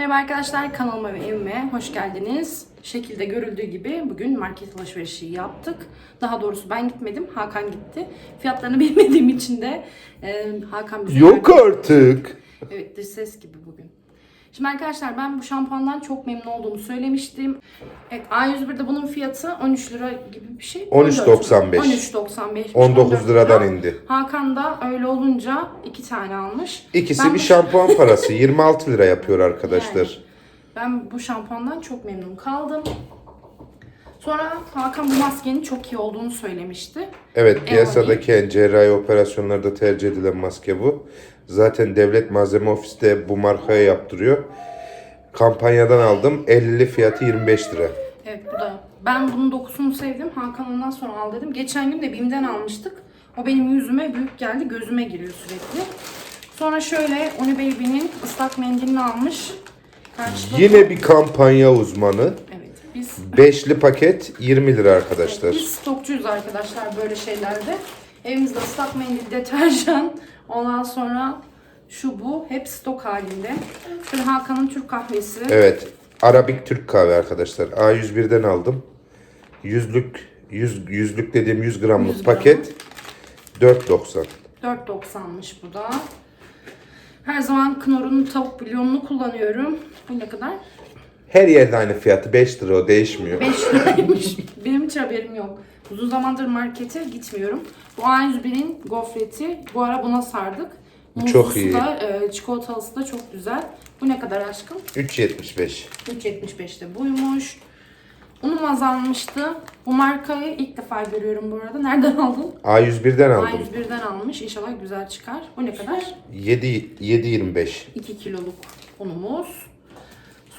Merhaba arkadaşlar kanalıma ve evime hoş geldiniz. Şekilde görüldüğü gibi bugün market alışverişi yaptık. Daha doğrusu ben gitmedim, Hakan gitti. Fiyatlarını bilmediğim için de e, Hakan bize Yok artık. Evet dış ses gibi bugün. Şimdi arkadaşlar ben bu şampuandan çok memnun olduğumu söylemiştim. Evet A101'de bunun fiyatı 13 lira gibi bir şey. 13.95. 13.95. 19 14 liradan lira. indi. Hakan da öyle olunca iki tane almış. İkisi Ben bir bu- şampuan parası. 26 lira yapıyor arkadaşlar. Ben bu şampuandan çok memnun kaldım. Sonra Hakan bu maskenin çok iyi olduğunu söylemişti. Evet piyasadaki en cerrahi operasyonlarda tercih edilen maske bu. Zaten devlet malzeme ofisi de bu markaya yaptırıyor. Kampanyadan aldım. 50 fiyatı 25 lira. Evet bu da. Ben bunun dokusunu sevdim. Hakan ondan sonra al dedim. Geçen gün de BİM'den almıştık. O benim yüzüme büyük geldi. Gözüme giriyor sürekli. Sonra şöyle Oni Baby'nin ıslak mendilini almış. Karşıda Yine bir kampanya uzmanı. Beşli paket 20 lira arkadaşlar. Biz stokçuyuz arkadaşlar böyle şeylerde. Evimizde ıslak mendil, deterjan, ondan sonra şu bu hep stok halinde. Şöyle Hakan'ın Türk kahvesi. Evet. Arabik Türk kahve arkadaşlar. A101'den aldım. Yüzlük, yüz, yüzlük dediğim 100 gramlık 100 gram. paket 4.90. 4.90'mış bu da. Her zaman Knorr'un tavuk bilyonunu kullanıyorum. Bu ne kadar? Her yerde aynı fiyatı 5 lira o değişmiyor. 5 liraymış. Benim hiç haberim yok. Uzun zamandır markete gitmiyorum. Bu A101'in gofreti. Bu ara buna sardık. çok Muzlusu iyi. Da, e, çikolatalısı da çok güzel. Bu ne kadar aşkım? 3.75. 3.75'te buymuş. Unum azalmıştı. Bu markayı ilk defa görüyorum bu arada. Nereden aldın? A101'den aldım. A101'den almış. İnşallah güzel çıkar. Bu ne kadar? 7 7.25. 2 kiloluk unumuz.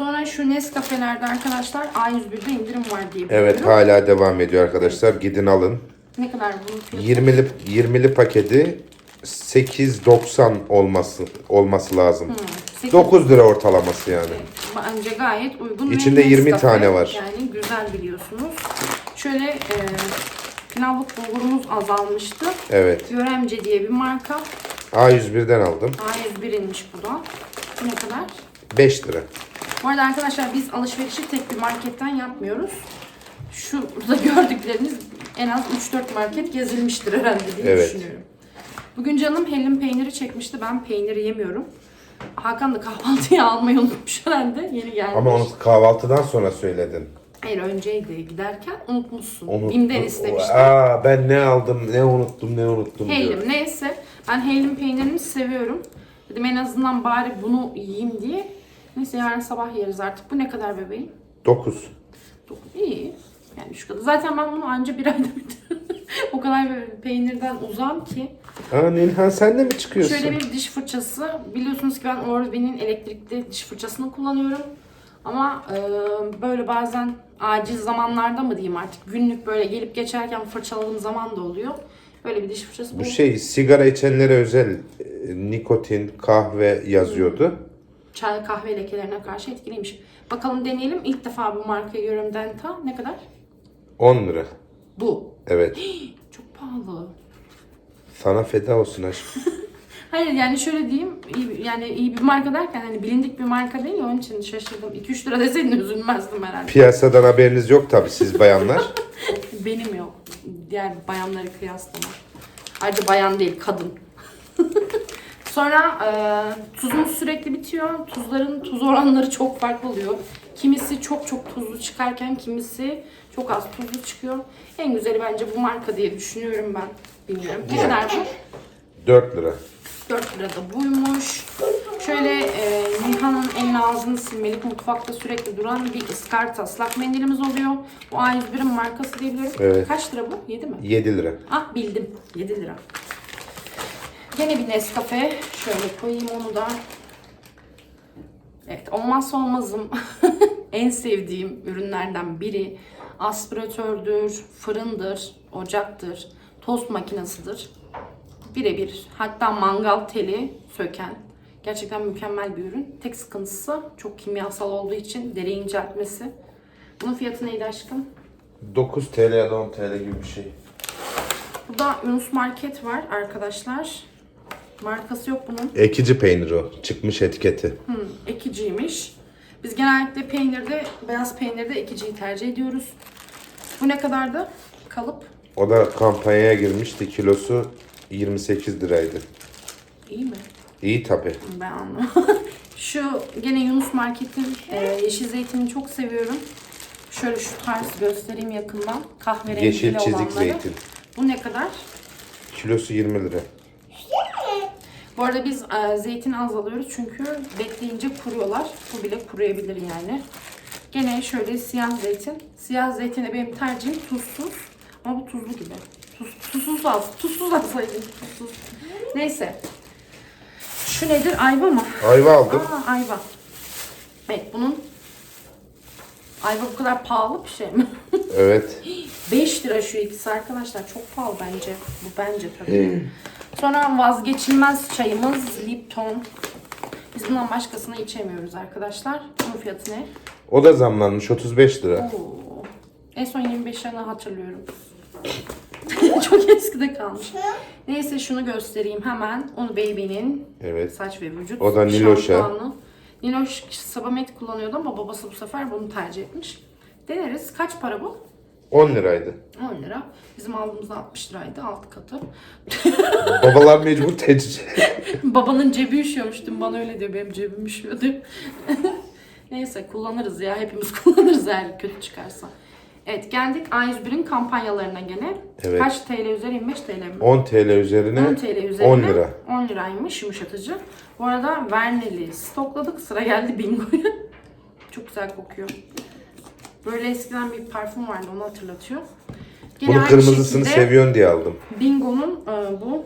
Sonra şu Nescafe'lerde arkadaşlar A101'de indirim var diye biliyorum. Evet hala devam ediyor arkadaşlar. Gidin alın. Ne kadar bunun fiyatı? 20'li 20'li paketi 8.90 olması olması lazım. Sekiz- 9 lira ortalaması yani. Bence gayet uygun. İçinde 20 Nescafe. tane var. Yani güzel biliyorsunuz. Şöyle e, pilavlık bulgurumuz azalmıştı. Evet. Yöremce diye bir marka. A101'den aldım. A101'inmiş bu da. Bu ne kadar? 5 lira. Bu arada arkadaşlar biz alışverişi tek bir marketten yapmıyoruz. Şurada gördükleriniz en az 3-4 market gezilmiştir herhalde diye Evet. düşünüyorum. Bugün canım hellim peyniri çekmişti. Ben peynir yemiyorum. Hakan da kahvaltıya almayı unutmuş herhalde. Yeni gelmiş. Ama onu kahvaltıdan sonra söyledin. Hayır önceydi giderken unutmuşsun. Unuttum. Bim'den istemiştim. Aa ben ne aldım, ne unuttum, ne unuttum diyor. Hellim neyse. Ben hellim peynirini seviyorum. Dedim en azından bari bunu yiyeyim diye. Neyse yarın sabah yeriz artık. Bu ne kadar bebeğim? 9. Dokuz. İyi. Yani şu kadar. Zaten ben bunu anca bir ayda bitiririm. o kadar böyle peynirden uzam ki. Aa Nilhan sen de mi çıkıyorsun? Şöyle bir diş fırçası. Biliyorsunuz ki ben Oral-B'nin elektrikli diş fırçasını kullanıyorum. Ama e, böyle bazen acil zamanlarda mı diyeyim artık günlük böyle gelip geçerken fırçaladığım zaman da oluyor. Böyle bir diş fırçası. Bu şey sigara içenlere özel e, nikotin, kahve yazıyordu. Çay kahve lekelerine karşı etkiliymiş. Bakalım deneyelim. İlk defa bu markayı görüyorum Denta. Ne kadar? 10 lira. Bu. Evet. Çok pahalı. Sana feda olsun aşkım. Hayır yani şöyle diyeyim, iyi, yani iyi bir marka derken hani bilindik bir marka değil onun için şaşırdım. 2-3 lira deseydin üzülmezdim herhalde. Piyasadan haberiniz yok tabi siz bayanlar. Benim yok. Diğer bayanları kıyaslama. Ayrıca bayan değil, kadın. Sonra e, tuzumuz sürekli bitiyor. Tuzların tuz oranları çok farklı oluyor. Kimisi çok çok tuzlu çıkarken kimisi çok az tuzlu çıkıyor. En güzeli bence bu marka diye düşünüyorum ben. Bilmiyorum. Ne kadar bu? 4 lira. 4 lira da buymuş. Şöyle e, Nihan'ın elini ağzını silmelik mutfakta sürekli duran bir ıskarta ıslak mendilimiz oluyor. Bu A101'in markası diyebilirim. Evet. Kaç lira bu? 7 mi? 7 lira. Ah bildim. 7 lira. Yine bir Nescafe. Şöyle koyayım onu da. Evet olmazsa olmazım. en sevdiğim ürünlerden biri aspiratördür, fırındır, ocaktır, tost makinesidir. Birebir. Hatta mangal teli söken. Gerçekten mükemmel bir ürün. Tek sıkıntısı çok kimyasal olduğu için deri inceltmesi. Bunun fiyatı neydi aşkım? 9 TL ya da 10 TL gibi bir şey. Burada Yunus Market var arkadaşlar. Markası yok bunun. Ekici peynir o. Çıkmış etiketi. Hmm, ekiciymiş. Biz genellikle peynirde, beyaz peynirde ekiciyi tercih ediyoruz. Bu ne kadardı? Kalıp. O da kampanyaya girmişti. Kilosu 28 liraydı. İyi mi? İyi tabi. Ben anlamadım. Şu gene Yunus Market'in e, yeşil zeytinini çok seviyorum. Şöyle şu tarz göstereyim yakından. Kahverengi Yeşil çizik olanları. zeytin. Bu ne kadar? Kilosu 20 lira. Bu arada biz e, zeytin az alıyoruz çünkü bekleyince kuruyorlar. Bu bile kuruyabilir yani. Gene şöyle siyah zeytin. Siyah zeytin de benim tercihim tuzsuz. Ama bu tuzlu gibi. Tuz, tuzsuz az. Tuzsuz alsaydım. Tuzsuz. Neyse. Şu nedir? Ayva mı? Ayva aldım. Aa ayva. Evet bunun ayva bu kadar pahalı bir şey mi? Evet. 5 lira şu ikisi arkadaşlar. Çok pahalı bence. Bu bence tabii. Sonra vazgeçilmez çayımız Lipton. Biz bundan başkasını içemiyoruz arkadaşlar. Bunun fiyatı ne? O da zamlanmış 35 lira. Oo. En son 25 lira hatırlıyorum. Çok eskide kalmış. Neyse şunu göstereyim hemen. Onu Baby'nin Evet. saç ve vücut O da Niloş'a. şampuanı. Niloş Sabamet kullanıyordu ama babası bu sefer bunu tercih etmiş. Deneriz. Kaç para bu? 10 liraydı. 10 lira. Bizim aldığımızda 60 liraydı. Alt katı. Babalar mecbur tecrübe. Babanın cebi üşüyormuş dün bana öyle diyor. Benim cebim üşüyor diyor. Neyse kullanırız ya. Hepimiz kullanırız eğer kötü çıkarsa. Evet geldik A101'in kampanyalarına gene. Evet. Kaç TL üzeri? 25 TL mi? 10 TL üzerine 10 TL üzerine 10 lira. 10 liraymış yumuşatıcı. Bu arada Verneli stokladık. Sıra geldi Bingo'ya. Çok güzel kokuyor. Böyle eskiden bir parfüm vardı onu hatırlatıyor. Gene Bunu aynı kırmızısını şekilde seviyorsun diye aldım. Bingo'nun e, bu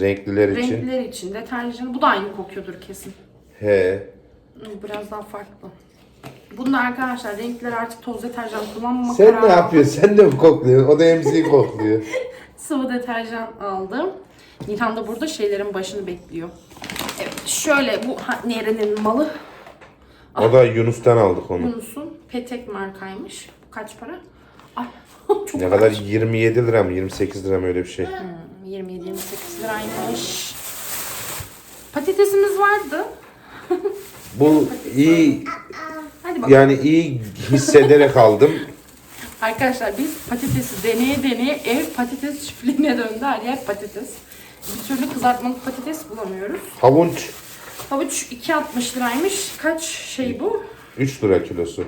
Renkliler için. renkler için deterjanı. Bu da aynı kokuyordur kesin. He. Biraz daha farklı. Bunda arkadaşlar renkler artık toz deterjan kullanmama Sen kararı ne aldım. yapıyorsun? Sen de mi kokluyorsun? O da emziği kokluyor. Sıvı deterjan aldım. Nilhan da burada şeylerin başını bekliyor. Evet şöyle bu ha- Nere'nin malı. O da Yunus'tan aldık onu. Yunus'un Petek markaymış. Bu kaç para? Ay çok Ne kadar 27 lira mı 28 lira mı öyle bir şey. 27-28 liraymış. Patatesimiz vardı. Bu iyi Hadi bakalım. yani iyi hissederek aldım. Arkadaşlar biz patatesi deneye deneye ev patates çiftliğine döndü. Her yer patates. Bir türlü kızartmalık patates bulamıyoruz. Havuç Havuç 2.60 liraymış. Kaç şey bu? 3 lira kilosu.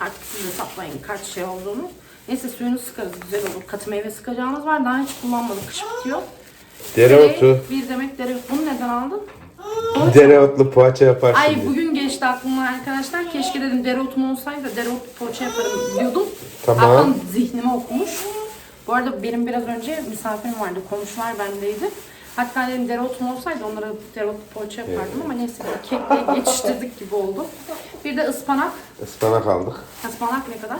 Artık siz hesaplayın kaç şey olduğunu. Neyse suyunu sıkarız güzel olur. Katı meyve sıkacağımız var. Daha hiç kullanmadık. Kış bitiyor. Dereotu. Ve Bir demek dereotu. Bunu neden aldın? Dereotlu poğaça yaparsın Ay diye. bugün geçti aklımdan arkadaşlar. Keşke dedim dereotum olsaydı da dereotlu poğaça yaparım diyordum. Tamam. Aklım zihnime okumuş. Bu arada benim biraz önce misafirim vardı. Komşular bendeydi. Hatta dedim dereotum olsaydı onlara dereotlu poğaça yapardım ama neyse kekle geçiştirdik gibi oldu. Bir de ıspanak. Ispanak aldık. Ispanak ne kadar?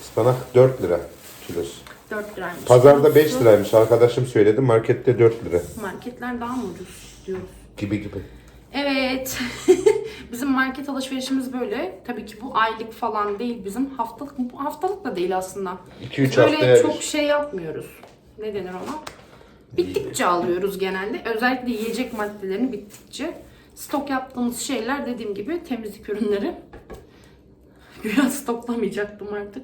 Ispanak 4 lira kilosu. 4 liraymış. Pazarda 5 Kilosu. liraymış. Arkadaşım söyledi. Markette 4 lira. Marketler daha mı ucuz diyoruz. Gibi gibi. Evet. bizim market alışverişimiz böyle. Tabii ki bu aylık falan değil bizim. Haftalık bu haftalık da değil aslında. 2-3 Biz haftaya Böyle bir. çok şey yapmıyoruz. Ne denir ona? Bittikçe alıyoruz genelde. Özellikle yiyecek maddelerini bittikçe. Stok yaptığımız şeyler dediğim gibi temizlik ürünleri. Güya stoklamayacaktım artık.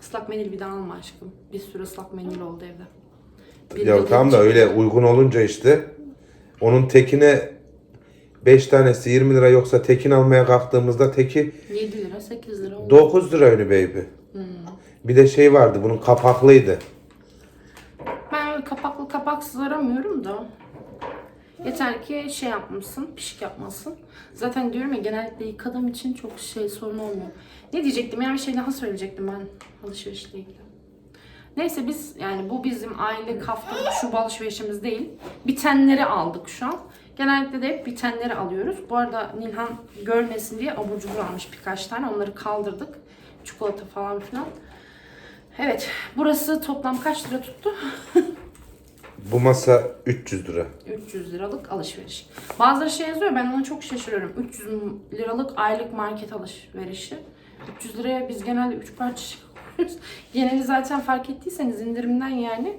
Islak mendil bir daha alma aşkım. Bir sürü ıslak mendil oldu evde. Bir Ya tamam da öyle uygun olunca işte onun tekine 5 tanesi 20 lira yoksa tekin almaya kalktığımızda teki 7 lira 8 lira oldu. 9 lira önü baby. Bir de şey vardı bunun kapaklıydı. Ben öyle kapaklı kapaksız aramıyorum da. Yeter ki şey yapmasın, pişik yapmasın. Zaten diyorum ya genellikle yıkadığım için çok şey sorun olmuyor. Ne diyecektim ya bir şey daha söyleyecektim ben alışverişle ilgili. Neyse biz yani bu bizim aylık haftalık şu alışverişimiz değil. Bitenleri aldık şu an. Genellikle de hep bitenleri alıyoruz. Bu arada Nilhan görmesin diye abur cubur almış birkaç tane. Onları kaldırdık. Çikolata falan filan. Evet. Burası toplam kaç lira tuttu? Bu masa 300 lira. 300 liralık alışveriş. Bazıları şey yazıyor ben ona çok şaşırıyorum. 300 liralık aylık market alışverişi. 300 liraya biz genelde 3 parça şey alıyoruz. Geneli zaten fark ettiyseniz indirimden yani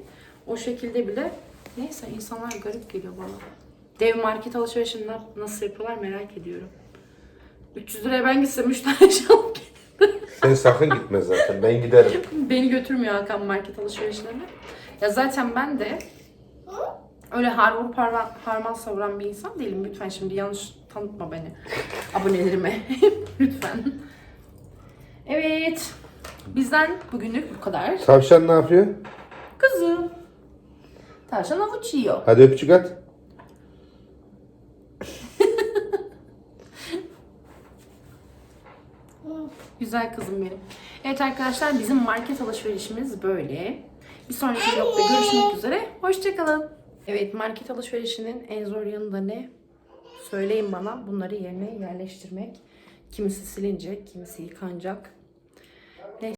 o şekilde bile. Neyse insanlar garip geliyor bana. Dev market alışverişini na- nasıl yapıyorlar merak ediyorum. 300 liraya ben gitsem 3 tane şey alıp Sen sakın gitme zaten. Ben giderim. Beni götürmüyor Hakan market alışverişlerine. Ya zaten ben de öyle harvur parma, harman savuran bir insan değilim. Lütfen şimdi yanlış tanıtma beni. Abonelerime. Lütfen. Evet. Bizden bugünlük bu kadar. Tavşan ne yapıyor? Kızım. Tavşan avuç yiyor. Hadi öpücük at. Güzel kızım benim. Evet arkadaşlar bizim market alışverişimiz böyle. Bir sonraki vlogda görüşmek üzere. Hoşçakalın. Evet market alışverişinin en zor yanı da ne? Söyleyin bana bunları yerine yerleştirmek. Kimisi silinecek, kimisi yıkanacak.